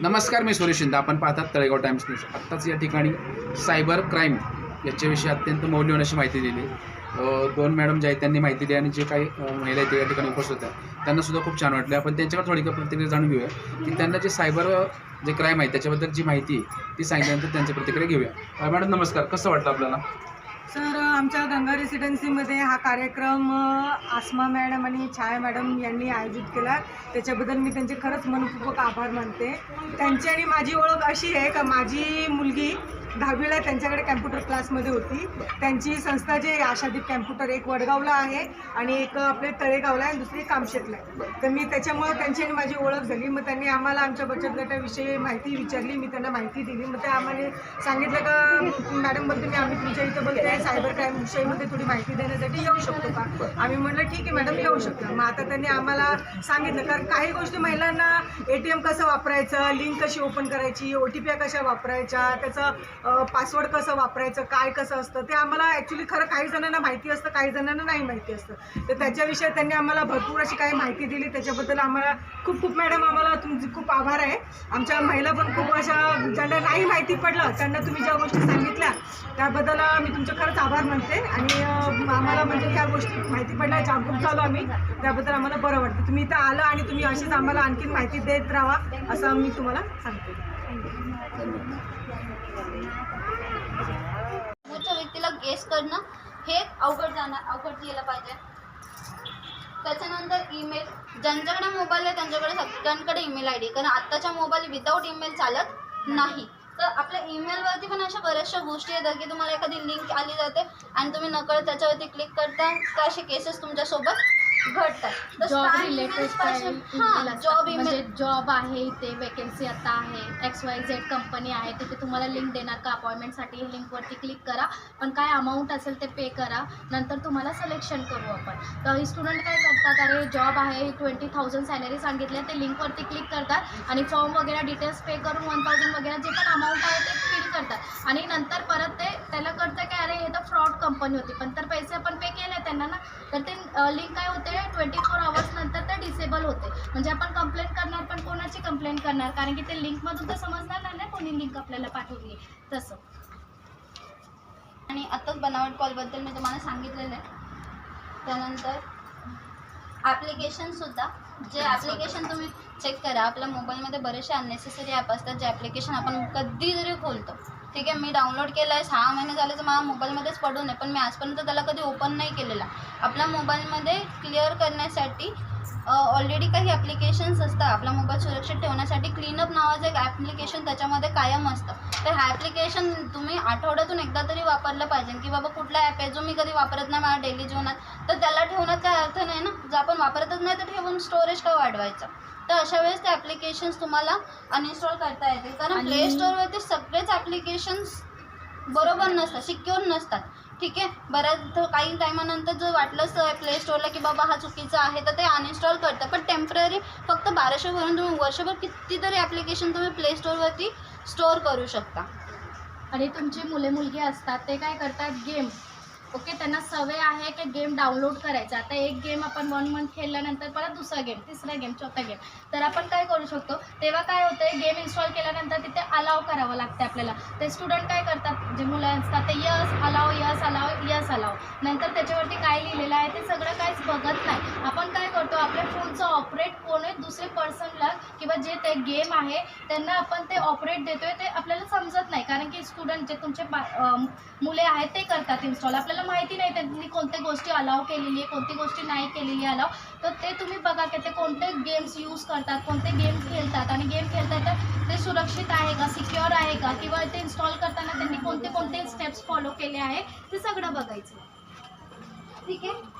नमस्कार मी सुरेश शिंदे. आपण पाहतात तळेगाव टाइम्स न्यूज. आत्ताच या ठिकाणी सायबर क्राईम याच्याविषयी अत्यंत मौल्यवान अशी माहिती दिली. दोन मॅडम ज्या आहेत त्यांनी माहिती दिली आणि जे काही महिला आहेत त्या या ठिकाणी उपस्थित होत्या त्यांना सुद्धा खूप छान वाटले. आपण त्यांच्याकडे थोडी प्रतिक्रिया जाणून घेऊया की त्यांना जे सायबर जे क्राईम आहे त्याच्याबद्दल जी माहिती आहे ती सांगितल्यानंतर त्यांची प्रतिक्रिया घेऊया. मॅडम नमस्कार. कसं वाटलं आपल्याला? सर आमच्या गंगा रेसिडेन्सीमध्ये हा कार्यक्रम आसमा मॅडम आणि छाया मॅडम यांनी आयोजित केला. त्याच्याबद्दल मी त्यांचे खरंच मनपूर्वक आभार मानते. त्यांची आणि माझी ओळख अशी आहे का माझी मुलगी दहावीला त्यांच्याकडे कॅम्प्युटर क्लासमध्ये होती. त्यांची संस्था जे आहे, आशादीप कॅम्प्युटर एक वडगावला आहे आणि एक आपले तळेगावला आहे आणि दुसरी कामशेतला आहे. तर मी त्याच्यामुळं त्यांची आणि माझी ओळख झाली. मग त्यांनी आम्हाला आमच्या बचत गटाविषयी माहिती विचारली. मी त्यांना माहिती दिली. मग ते आम्हाला सांगितलं का मॅडम बोलते मी आम्ही तुमच्या इथं बोलते सायबर क्राईम विषयीमध्ये थोडी माहिती देण्यासाठी येऊ शकतो का? आम्ही म्हटलं ठीक आहे मॅडम येऊ शकतो. मग आता त्यांनी आम्हाला सांगितलं कारण काही गोष्टी महिलांना ए टी एम कसं वापरायचं? लिंक कशी ओपन करायची? ओ टी पी कशा वापरायच्या? त्याचं पासवर्ड कसं वापरायचं काय कसं असतं ते आम्हाला ॲक्च्युली खरं काही जणांना माहिती असतं काही जणांना नाही माहिती असतं. तर त्याच्याविषयी त्यांनी आम्हाला भरपूर अशी काही माहिती दिली त्याच्याबद्दल आम्हाला खूप खूप मॅडम आम्हाला तुमचे खूप आभार आहे. आमच्या महिला पण खूप अशा ज्यांना नाही माहिती पडलं त्यांना तुम्ही ज्या गोष्टी सांगितल्या त्याबद्दल मी तुमचे खरंच आभार मानते. आणि आम्हाला म्हणजे त्या गोष्टी माहिती पडल्या जागरूक झालो आम्ही त्याबद्दल आम्हाला बरं वाटतं. तुम्ही इथं आलं आणि तुम्ही अशीच आम्हाला आणखीन माहिती देत राहा. असं मी तुम्हाला सांगते. समोरच्या व्यक्तीला गेस करणं हे अवघड जाणार अवघड गेलं पाहिजे. त्याच्यानंतर ईमेल ज्यांच्याकडे मोबाईल आहे त्यांच्याकडे सगळ्यांकडे ईमेल आय डी कारण आत्ताच्या मोबाईल विदाऊट ईमेल चालत नाही. तर आपल्या ईमेलवरती पण अशा बऱ्याचशा गोष्टी येतात की तुम्हाला एखादी लिंक आली जाते आणि तुम्ही नकळत त्याच्यावरती क्लिक करता. तर असे केसेस तुमच्यासोबत घडतात. जॉब रिलेटेड हां जॉब म्हणजे जॉब आहे इथे वेकेन्सी आता आहे एक्स वाय झेड कंपनी आहे तिथे तुम्हाला लिंक देणार का? अपॉइंटमेंटसाठी लिंकवरती क्लिक करा. पण काय अमाऊंट असेल ते पे करा. नंतर तुम्हाला सिलेक्शन करू आपण. तर स्टुडंट काय करतात? अरे जॉब आहे ट्वेंटी थाउजंड सॅलरी सांगितले ते लिंकवरती क्लिक करतात आणि फॉर्म वगैरे डिटेल्स पे करून वन थाउजंड वगैरे जे पण अमाऊंट आहे ते फिल करतात. आणि नंतर परत ते त्याला कळतं की अरे हे तर फ्रॉड कंपनी होती. पण तर पैसे त्यांना ना तर ते लिंक काय होते? ट्वेंटी फोर आवर्स नंतर ते डिसेबल होते. म्हणजे आपण कंप्लेंट करणार पण कोणाची कंप्लेंट करणार? कारण की ते लिंकमधून तर समजणार नाही ना कोणी लिंक आपल्याला पाठवली तसं. आणि आत्ताच बनावट कॉलबद्दल मी तुम्हाला सांगितलेलं आहे. त्यानंतर ॲप्लिकेशनसुद्धा जे ॲप्लिकेशन तुम्ही चेक करा. आपल्या मोबाईलमध्ये बरेचसे अननेसेसरी ॲप असतात जे ॲप्लिकेशन आपण कधी जरी खोलतो. ठीक आहे मी डाउनलोड केलं आहे सहा महिने झाले तर माझ्या मोबाईलमध्येच पडून आहे. पण मी आजपर्यंत त्याला कधी ओपन नाही केलेला. आपल्या मोबाईलमध्ये क्लिअर करण्यासाठी ऑलरेडी काही ॲप्लिकेशन्स असतात. आपला मोबाईल सुरक्षित ठेवण्यासाठी क्लीनअप नावाचं एक ॲप्लिकेशन त्याच्यामध्ये कायम असतं. तर हा ॲप्लिकेशन तुम्ही आठवड्यातून एकदा तरी वापरलं पाहिजे. की बाबा कुठला ॲप आहे जो मी कधी वापरत नाही माझ्या डेली जीवनात. तर त्याला ठेवण्यात काय अर्थ नाही ना? जर आपण वापरतच नाही तर ठेवून स्टोरेज का वाढवायचं? तर अशा वेळेस ते ॲप्लिकेशन्स तुम्हाला अनइन्स्टॉल करता येतील. कारण प्ले स्टोअरवरती सगळेच ॲप्लिकेशन्स बरोबर नसतात सिक्युअर नसतात. ठीक आहे? बऱ्याच काही टायमानंतर जर वाटलंच प्ले स्टोअरला की बाबा हा चुकीचा आहे तर ते अनइन्स्टॉल करतं पण टेंपररी फक्त बाराशे भरून तुम्ही वर्षभर कितीतरी ॲप्लिकेशन तुम्ही प्ले स्टोअरवरती स्टोअर करू शकता. आणि तुमची मुले मुलगी असतात ते काय करतात? गेम ओके त्यांना सवय आहे की गेम डाउनलोड करायचा. आता एक गेम आपण वन मंथ खेळल्यानंतर परत दुसरा गेम तिसरा गेम चौथा गेम तर आपण काय करू शकतो? तेव्हा काय होतं गेम इन्स्टॉल केल्यानंतर तिथे अलाव करावं लागते आपल्याला. ते स्टुडंट काय करतात? जे मुलं असतात ते yes allow yes allow yes allow हो. नंतर त्याच्यावरती काय लिहिलेलं आहे ते सगळं काहीच बघत नाही. आपण काय करतो आपल्या फोनचं ऑपरेट कोण आहे दुसरे पर्सनला किंवा जे ते गेम आहे त्यांना आपण ते ऑपरेट देतोय ते आपल्याला समजत नाही. कारण की स्टुडंट जे तुमचे मुले आहेत ते करतात इन्स्टॉल आपल्याला माहिती नाही त्यांनी कोणत्या गोष्टी अलाव केलेली आहे कोणती गोष्टी नाही केलेली अलाव तर ते तुम्ही बघा की ते कोणते गेम्स यूज करतात कोणते गेम्स खेळतात आणि गेम खेळतात तर ते सुरक्षित आहे का सिक्युअर आहे का किंवा ते इन्स्टॉल करताना त्यांनी कोणते कोणते स्टेप्स फॉलो केले आहे ते सगळं बघायचं. ठीक आहे